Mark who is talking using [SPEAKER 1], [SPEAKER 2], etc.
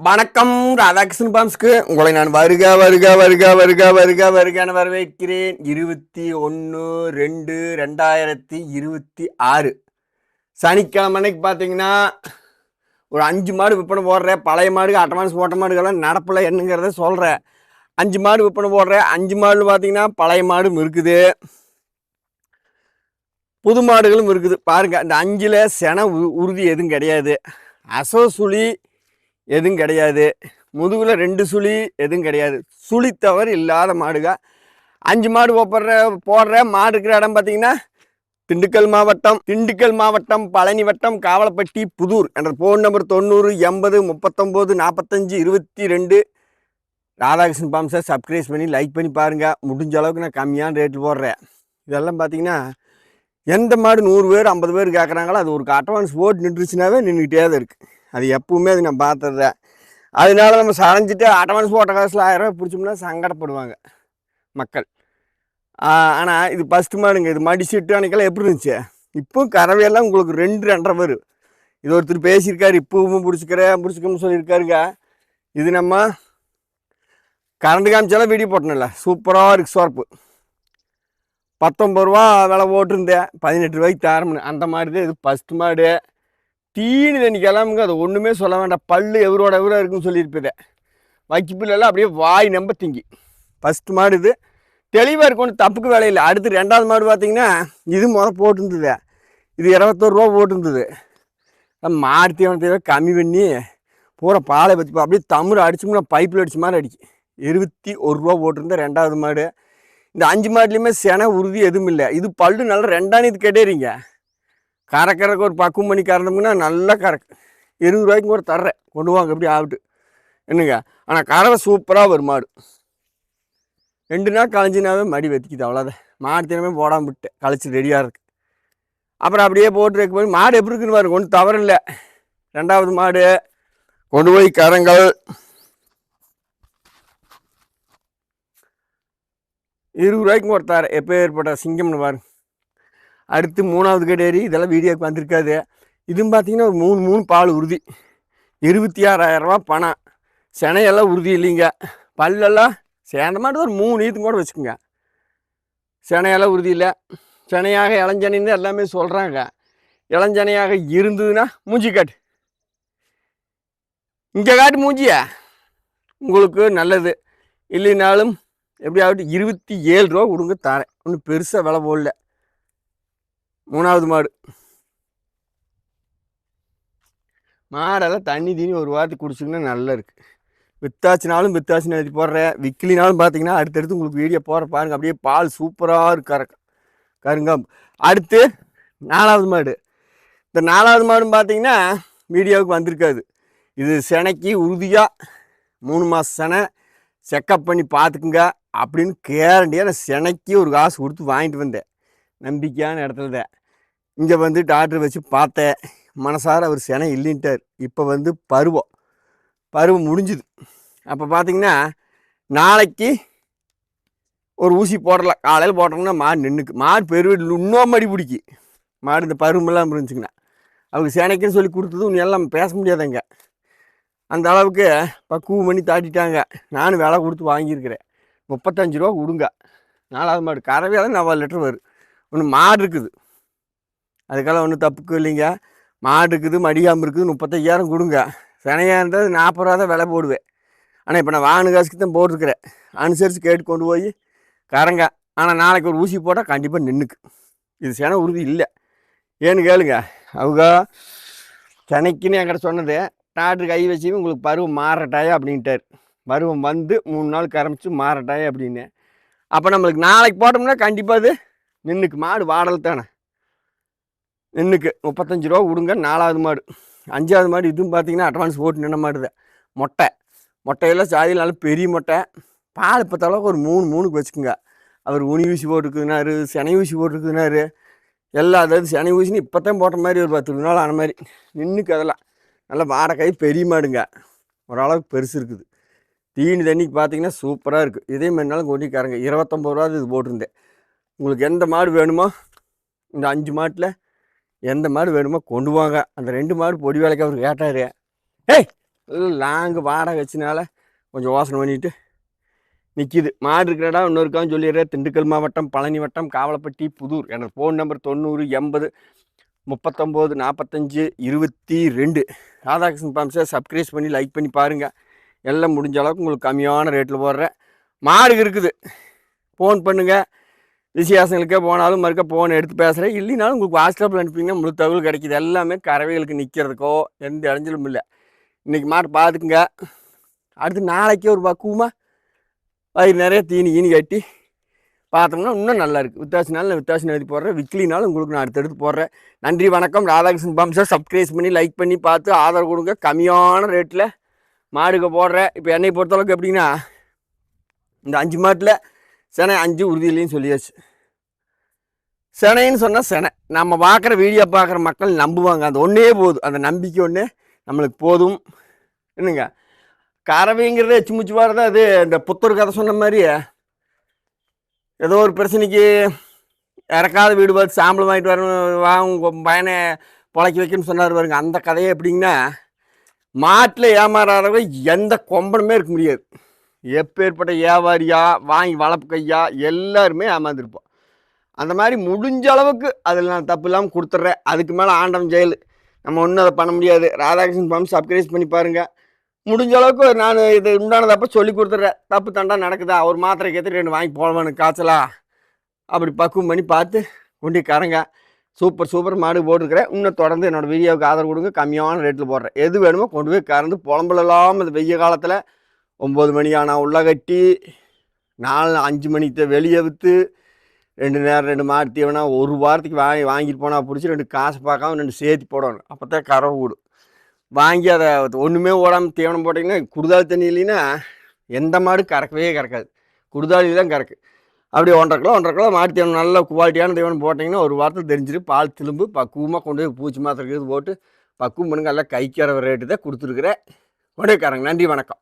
[SPEAKER 1] வணக்கம் ராதாகிருஷ்ணன் பாம்ஸ்க்கு. உங்களை நான் வருக வருக வருக வருக வருக வருகான வரவேற்கிறேன். இருபத்தி ஒன்று ரெண்டு ரெண்டாயிரத்தி இருபத்தி ஆறு. சனிக்கிழமைக்கு பார்த்தீங்கன்னா ஒரு அஞ்சு மாடு விற்பனை போடுறேன். பழைய மாடு அட்டவான்ஸ் போட்ட மாடுகள்லாம் நடப்பில் என்னங்கிறத சொல்கிறேன் அஞ்சு மாடு விற்பனை போடுறேன். அஞ்சு மாடு பார்த்தீங்கன்னா பழைய மாடும் இருக்குது புது மாடுகளும் இருக்குது பாருங்க இந்த அஞ்சில் சென உ- உறுதி எதுவும் கிடையாது. அசோசுலி எதுவும் கிடையாது. முதுகில் ரெண்டு சுழி எதுவும் கிடையாது. சுழி தவறு இல்லாத மாடுக அஞ்சு மாடு போடுற போடுற மாடு இருக்கிற இடம் பார்த்தீங்கன்னா திண்டுக்கல் மாவட்டம் திண்டுக்கல் மாவட்டம் பழனி வட்டம் காவலப்பட்டி புதூர் என்ற ஃபோன் நம்பர் தொண்ணூறு எண்பது முப்பத்தொம்போது நாற்பத்தஞ்சு இருபத்தி ரெண்டு ராதாகிருஷ்ணன் பாம்ஸை சப்ஸ்கிரைப் பண்ணி லைக் பண்ணி பாருங்கள் முடிஞ்ச அளவுக்கு நான் கம்மியான ரேட்டில் போடுறேன். இதெல்லாம் பார்த்தீங்கன்னா எந்த மாடு நூறு பேர் ஐம்பது பேர் கேட்குறாங்களோ அது ஒரு அட்வான்ஸ் போட்டு நின்றுச்சுனாவே நின்றுக்கிட்டே தான் இருக்குது அது எப்பவுமே அது நான் பார்த்ததுதான் அதனால நம்ம சரைஞ்சிட்டு அட்வான்ஸ் போட்ட காசில் ஆயிரம் ரூபாய் பிடிச்சோம்னா சங்கடப்படுவாங்க மக்கள். ஆனால் இது ஃபஸ்ட்டு மாடுங்க இது மடிச்சிட்டு அன்னைக்கெல்லாம் எப்படி இருந்துச்சு? இப்போ கறவையெல்லாம் உங்களுக்கு ரெண்டு ரெண்டரை வரும். இது ஒருத்தர் பேசியிருக்காரு இப்பவும் பிடிச்சிக்கிறேன் பிடிச்சிக்கணும்னு சொல்லியிருக்காருங்க. இது நம்ம கரண்ட் காமிச்சாலும் வீடியோ போட்டணும்ல சூப்பராக இருக்குது சோர்ப்பு. பத்தொம்பது ரூபா விலை ஓட்டிருந்தேன் பதினெட்டு ரூபாய்க்கு தரமுன்னு அந்த மாதிரி தான் இது ஃபஸ்ட்டு மாடு. தீனு தண்ணி கிளம்புங்க. அது ஒன்றுமே சொல்ல வேண்டாம். பல்லு எவரோட எவரோ இருக்குன்னு சொல்லியிருப்பதே வைக்கிப்புல்லாம் அப்படியே வாய் நம்ப திங்கி. ஃபஸ்ட்டு மாடு இது தெளிவாக இருக்கும் ஒன்றும் தப்புக்கு வேலை அடுத்து ரெண்டாவது மாடு பார்த்தீங்கன்னா இது முறை போட்டிருந்தது. இது இருபத்தோரு ரூபா போட்டிருந்தது. அதான் மாடு தீவனத்தை கம்மி பண்ணி பூரா பாலை வச்சு அப்படியே தமிழ் அடிச்சோம்னா பைப்பில் அடிச்ச மாதிரி அடிச்சு. இருபத்தி ஒரு ரூபா போட்டிருந்தேன் ரெண்டாவது மாடு. இந்த அஞ்சு மாடுலேயுமே செனை உறுதி எதுவும் இல்லை இது பல்லு நல்லா ரெண்டாம் இது கேட்டேறீங்க. கறக்கறக்கு ஒரு பக்குவம் பண்ணி கறந்தோம்னா நல்லா கறக்கு. இருபது ரூபாய்க்கு கூட தர்றேன். கொண்டு வாங்க எப்படி ஆகிட்டு. என்னங்க? ஆனால் கறவை சூப்பராக வரும் மாடு. ரெண்டு நாள் கழிஞ்சினாவே மடி வெத்திக்குது அவ்வளோதான் மாடு தினமே போடாமல் விட்டேன். கழிச்சு ரெடியாக இருக்கு. அப்புறம் அப்படியே போட்டு வைக்க போய் மாடு எப்படி இருக்குன்னு பாருங்க ஒன்றும் தவறு இல்லை. ரெண்டாவது மாடு. கொண்டு போய் கரங்கள். இருபது ரூபாய்க்கு ஒரு எப்போ ஏற்பட்ட சிங்கம்னு பாருங்க. அடுத்து மூணாவது கடேரி இதெல்லாம் வீடியோக்கு வந்திருக்காது. இதுவும் பார்த்தீங்கன்னா ஒரு மூணு மூணு பால் உறுதி. இருபத்தி ஆறாயிரம் ரூபா பணம். செனையெல்லாம் உறுதி இல்லைங்க. பல்லெல்லாம் சேர்ந்த மாட்டு ஒரு மூணு ஈத்தும் கூட வச்சுக்கோங்க. செனையெல்லாம் உறுதி இல்லை. செனையாக இளஞ்சனின்னு எல்லாமே சொல்கிறாங்க இளஞ்சனையாக இருந்ததுன்னா மூஞ்சி காட்டு. இங்கே காட்டு மூஞ்சியா? உங்களுக்கு நல்லது. இல்லைனாலும் எப்படியாவது இருபத்தி ஏழு ரூபா கொடுங்க தரேன். ஒன்றும் பெருசாக விலை போடல. மூணாவது மாடு. மாடெல்லாம் தண்ணி தீனி ஒரு வாரத்துக்கு குடிச்சிங்கன்னா நல்லா இருக்குது வித்தாச்சினாலும் வித்தாச்சுன்னு எழுதி போடுறேன் விக்கிலினாலும் பார்த்தீங்கன்னா அடுத்தடுத்து உங்களுக்கு வீடியோ போடுற பாருங்க. அப்படியே பால் சூப்பராக இருக்கு கறக்க கருங்காம்பு. அடுத்து நாலாவது மாடு. இந்த நாலாவது மாடும் பார்த்தீங்கன்னா வீடியோவுக்கு வந்திருக்காது. இது செனைக்கு உறுதியாக மூணு மாதம் செனை. செக்கப் பண்ணி பார்த்துக்குங்க அப்படின்னு கேரண்டியாக நான் செனைக்கு ஒரு காசு கொடுத்து வாங்கிட்டு வந்தேன். நம்பிக்கையான இடத்துல தான் இங்கே வந்து டாக்டர் வச்சு பார்த்தேன். மனசார அவர் செனை இல்லைன்ட்டார். இப்போ வந்து பருவம். பருவம் முடிஞ்சுது. அப்போ பார்த்தீங்கன்னா நாளைக்கு ஒரு ஊசி போடலாம். காலையில் போட்டோம்னா மாடு நின்றுக்கு மாடு பெருவீடு இன்னும் மடி பிடிக்கி. மாடு இந்த பருவமெல்லாம் இருந்துச்சுங்கன்னா அவங்க சேனைக்குன்னு சொல்லி கொடுத்தது இன்னும் எல்லாம் பேச முடியாதுங்க அந்த அளவுக்கு பக்குவம் பண்ணி தாட்டிட்டாங்க. நானும் விலை கொடுத்து வாங்கியிருக்கிறேன். முப்பத்தஞ்சு ரூபா கொடுங்க. நாலாவது மாடு. கறவையால் நாலு லிட்டர் வரும். ஒன்று மாடு இருக்குது. அதுக்கெல்லாம் ஒன்றும் தப்புக்கு இல்லைங்க. மாடு இருக்குது மடியாமல் இருக்குது முப்பத்தையாயிரம் கொடுங்க. சினையாக இருந்தால் நாற்பது ரூபா தான் விலை போடுவேன். ஆனால் இப்போ நான் வாகன காசுக்கு தான் போட்டிருக்கிறேன். அனுசரித்து கேட்டு கொண்டு போய் கரங்க ஆனால் நாளைக்கு ஒரு ஊசி போட்டால் கண்டிப்பாக நின்றுக்கு இது சென உறுதி இல்லை. ஏன்னு கேளுங்க. அவங்க சென்னைக்குன்னு என்கிட்ட சொன்னது டாக்டர் கை வச்சு உங்களுக்கு பருவம் மாறட்டாயா அப்படின்ட்டார். பருவம் வந்து மூணு நாள் கரமிச்சு மாறட்டாயா அப்படின்னு. அப்போ நம்மளுக்கு நாளைக்கு போட்டோம்னா கண்டிப்பாக அது நின்றுக்கு மாடு வாடல் தானே. நின்றுக்கு முப்பத்தஞ்சு ரூபா கொடுங்க நாலாவது மாடு. அஞ்சாவது மாடு இதுவும் பார்த்தீங்கன்னா அட்வான்ஸ் போட்டு நின்ன மாடு மொட்டை. மொட்டையெல்லாம் சாதியில் பெரிய மொட்டை. பால் இப்போ அளவுக்கு ஒரு மூணு மூணுக்கு வச்சுக்கோங்க. அவர் உனி ஊசி போட்டுருக்குனாரு சனை ஊசி போட்டிருக்குதுனாரு. எல்லா அதாவது சினை ஊசின்னு இப்போ தான் போட்ட மாதிரி ஒரு பத்து நாள் ஆன மாதிரி. நின்றுக்கு அதெல்லாம். நல்லா வாடகை பெரிய மாடுங்க. ஓரளவுக்கு பெருசு இருக்குது. தீனி தண்ணிக்கு பார்த்தீங்கன்னா சூப்பராக இருக்குது இதே மாதிரினாலும் கொண்டிக்காரங்க இருபத்தொம்பது ரூபா இது போட்டிருந்தேன். உங்களுக்கு எந்த மாடு வேணுமோ இந்த அஞ்சு மாட்டில் எந்த மாடு வேணுமோ கொண்டு வாங்க. அந்த ரெண்டு மாடு பொடி வேலைக்கு அவர் கேட்டார். ஏய் லாங்கு வாடகை வச்சனால கொஞ்சம் யோசனை பண்ணிட்டு நிற்கிது மாடு இருக்கிறடா இடம் இன்னொருக்காவும் சொல்லிடுறேன் திண்டுக்கல் மாவட்டம் பழனி வட்டம் காவலப்பட்டி புதூர். எனக்கு ஃபோன் நம்பர் தொண்ணூறு எண்பது முப்பத்தொம்போது நாற்பத்தஞ்சு இருபத்தி ரெண்டு. ராதாகிருஷ்ணன் பாம்ஸை சப்ஸ்கிரைப் பண்ணி லைக் பண்ணி பாருங்கள் எல்லாம் முடிஞ்ச அளவுக்கு உங்களுக்கு கம்மியான ரேட்டில் போடுறேன். மாடு இருக்குது. ஃபோன் பண்ணுங்கள் விசேஷங்களுக்கே போனாலும் மறுக்க ஃபோன் எடுத்து பேசுகிறேன் இல்லைனாலும் உங்களுக்கு வாட்ஸ்அப்பில் அனுப்பிங்கன்னா முழு தகவல் கிடைக்கிது. எல்லாமே கறவைகளுக்கு நிற்கிறதுக்கோ எந்த இடைஞ்சலும் இல்லை. இன்றைக்கி மாட்டை பார்த்துக்குங்க அடுத்து நாளைக்கே ஒரு பக்குவமாக வயிறு நிறைய தீனி ஈனி கட்டி பார்த்தோம்னா இன்னும் நல்லா இருக்குது வித்தாசினாலும் நான் வித்தாசி எழுதி போடுறேன். விக்லினாலும் உங்களுக்கு நான் அடுத்தடுத்து போடுறேன். நன்றி வணக்கம். ராதாகிருஷ்ணன் பம்சை சப்ஸ்கிரைப் பண்ணி லைக் பண்ணி பார்த்து ஆதரவு கொடுங்க. கம்மியான ரேட்டில் மாடுக்கு போடுறேன். இப்போ என்னை பொறுத்தளவுக்கு எப்படின்னா இந்த அஞ்சு மாட்டில் சென அஞ்சு உறுதியிலையும் சொல்லியாச்சு. செனைன்னு சொன்னால் செனை. நம்ம பார்க்குற வீடியோ பார்க்குற மக்கள் நம்புவாங்க. அது ஒன்றே போதும். அந்த நம்பிக்கை ஒன்று நம்மளுக்கு போதும். என்னங்க? கறவைங்கிறது எச்சு முச்சு அது இந்த புத்தூர் கதை சொன்ன மாதிரி ஏதோ ஒரு பிரச்சனைக்கு இறக்காத வீடு பார்த்து சாம்பல் வாங்கிட்டு வரணும் வாங்க பையனை பொழைக்க வைக்கணும்னு சொன்னார் பாருங்க. அந்த கதையை எப்படிங்கன்னா மாட்டில் ஏமாறாதவங்க எந்த கொம்பனுமே இருக்க முடியாது. எப்பேற்பட்ட வியாபாரியா வாங்கி வளர்ப்பு கையா எல்லாருமே ஏமாந்துருப்போம். அந்த மாதிரி முடிஞ்ச அளவுக்கு அதில் நான் தப்பு இல்லாமல் கொடுத்துட்றேன். அதுக்கு மேலே ஆண்டம் ஜெயில். நம்ம ஒன்றும் அதை பண்ண முடியாது. ராதாகிருஷ்ணன் பம்ப் சப்ஸ்கிரைஸ் பண்ணி பாருங்கள் முடிஞ்ச அளவுக்கு நான் இது உண்டானதப்ப சொல்லி கொடுத்துட்றேன். தப்பு தண்டா நடக்குதா? ஒரு மாத்திரை கேத்து ரெண்டு வாங்கி போடணும் காய்ச்சலா? அப்படி பக்குவம் பண்ணி பார்த்து கொண்டு கரங்க சூப்பர் சூப்பர் மாடு போட்டுருக்கிறேன். இன்னும் தொடர்ந்து என்னோடய வீடியோவுக்கு ஆதரவு கொடுங்க. கம்மியான ரேட்டில் போடுறேன். எது வேணுமோ கொண்டு போய் கறந்து புலம்பலாம் இந்த வெய்ய காலத்தில் ஒம்பது மணி ஆனால் உள்ள கட்டி நாலு அஞ்சு மணிக்கு வெளியே விற்று ரெண்டு நேரம் ரெண்டு மாடு தீவனா ஒரு வாரத்துக்கு வாங்கி வாங்கிட்டு போனால் பிடிச்சி ரெண்டு காசு பார்க்காம ரெண்டு சேர்த்து போடணும். அப்போ தான் கறவை விடும் வாங்கி அதை ஒன்றுமே ஓடாமல் தீவனம் போட்டிங்கன்னா குடுதால் தண்ணி இல்லைன்னா எந்த மாடு கறக்கவே கறக்காது. குடுதாலி தான் கறக்கு. அப்படியே ஒன்றரை கிலோ ஒன்றரை கிலோ மாட்டு தீவனம் நல்ல குவாலிட்டியான தீவனம் போட்டிங்கன்னா ஒரு வாரத்தில் தெரிஞ்சிட்டு பால் திரும்பு பக்குவமாக கொண்டு போய் பூச்சி மாத்திரை போட்டு பக்குவம் பண்ணுங்க. எல்லாம் கைக்கிற ரேட்டு தான் கொடுத்துருக்குறேன். உடனே கறங்க நன்றி வணக்கம்.